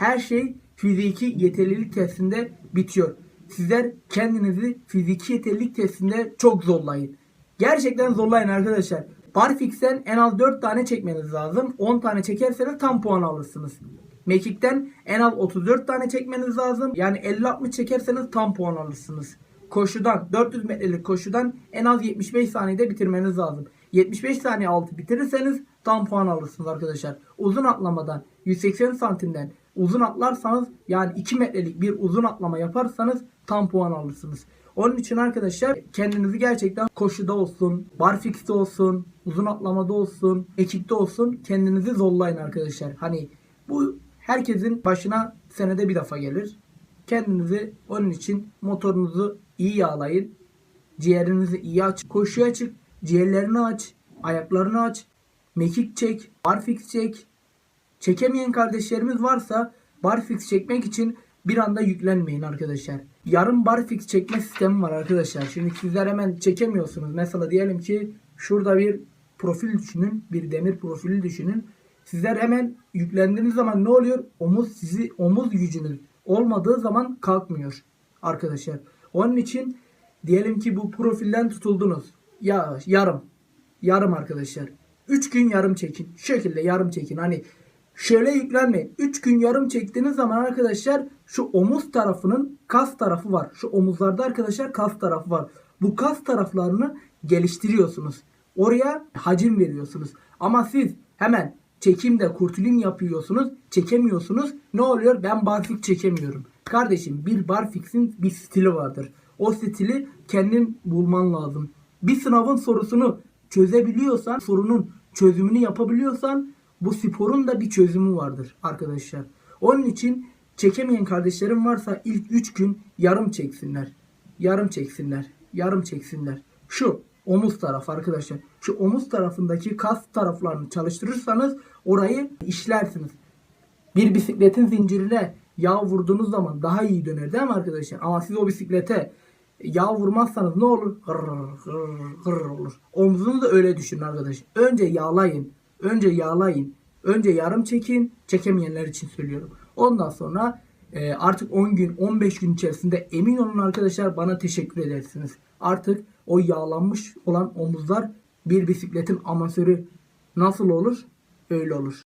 Her şey fiziki yeterlilik testinde bitiyor. Sizler kendinizi fiziki yeterlilik testinde çok zorlayın. Gerçekten zorlayın arkadaşlar. Barfix'ten en az 4 tane çekmeniz lazım. 10 tane çekerseniz tam puan alırsınız. Mekik'ten en az 34 tane çekmeniz lazım. Yani 50-60 çekerseniz tam puan alırsınız. Koşudan 400 metrelik koşudan en az 75 saniyede bitirmeniz lazım. 75 saniye altı bitirirseniz tam puan alırsınız arkadaşlar. Uzun atlamadan 180 santimden uzun atlarsanız yani 2 metrelik bir uzun atlama yaparsanız tam puan alırsınız. Onun için arkadaşlar kendinizi gerçekten koşuda olsun, barfix'te olsun, uzun atlamada olsun, ekipte olsun kendinizi zorlayın arkadaşlar. Hani bu herkesin başına senede bir defa gelir. Kendinizi onun için motorunuzu iyi yağlayın. Ciğerinizi iyi aç. Koşuya çık. Ciğerlerini aç. Ayaklarını aç. Mekik çek. Barfix çek. Çekemeyen kardeşlerimiz varsa barfix çekmek için bir anda yüklenmeyin arkadaşlar. Yarım barfix çekme sistemi var arkadaşlar. Şimdi sizler hemen çekemiyorsunuz. Mesela diyelim ki şurada bir profil düşünün. Bir demir profili düşünün. Sizler hemen yüklendiğiniz zaman ne oluyor? Omuz sizi omuz gücünüz olmadığı zaman kalkmıyor arkadaşlar. Onun için diyelim ki bu profilden tutuldunuz. Ya yarım. Yarım arkadaşlar. 3 gün yarım çekin. Şu şekilde yarım çekin. Hani şöyle yüklenmeyin. 3 gün yarım çektiğiniz zaman arkadaşlar şu omuz tarafının kas tarafı var. Şu omuzlarda arkadaşlar kas tarafı var. Bu kas taraflarını geliştiriyorsunuz. Oraya hacim veriyorsunuz. Ama siz hemen çekimde kurtulim yapıyorsunuz. Çekemiyorsunuz. Ne oluyor? Ben barfix çekemiyorum. Kardeşim bir barfix'in bir stili vardır. O stili kendin bulman lazım. Bir sınavın sorusunu çözebiliyorsan, sorunun çözümünü yapabiliyorsan bu sporun da bir çözümü vardır arkadaşlar. Onun için çekemeyen kardeşlerim varsa ilk 3 gün yarım çeksinler. Yarım çeksinler. Yarım çeksinler. Şu omuz tarafı arkadaşlar. Şu omuz tarafındaki kas taraflarını çalıştırırsanız orayı işlersiniz. Bir bisikletin zincirine yağ vurduğunuz zaman daha iyi döner değil mi arkadaşlar? Ama siz o bisiklete yağ vurmazsanız ne olur? Hırr, hırr, hırr olur. Omzunu da öyle düşünün arkadaşlar. Önce yağlayın. Önce yağlayın. Önce yarım çekin. Çekemeyenler için söylüyorum. Ondan sonra e, artık 10 gün 15 gün içerisinde emin olun arkadaşlar bana teşekkür edersiniz. Artık o yağlanmış olan omuzlar bir bisikletin amatörü nasıl olur? Öyle olur.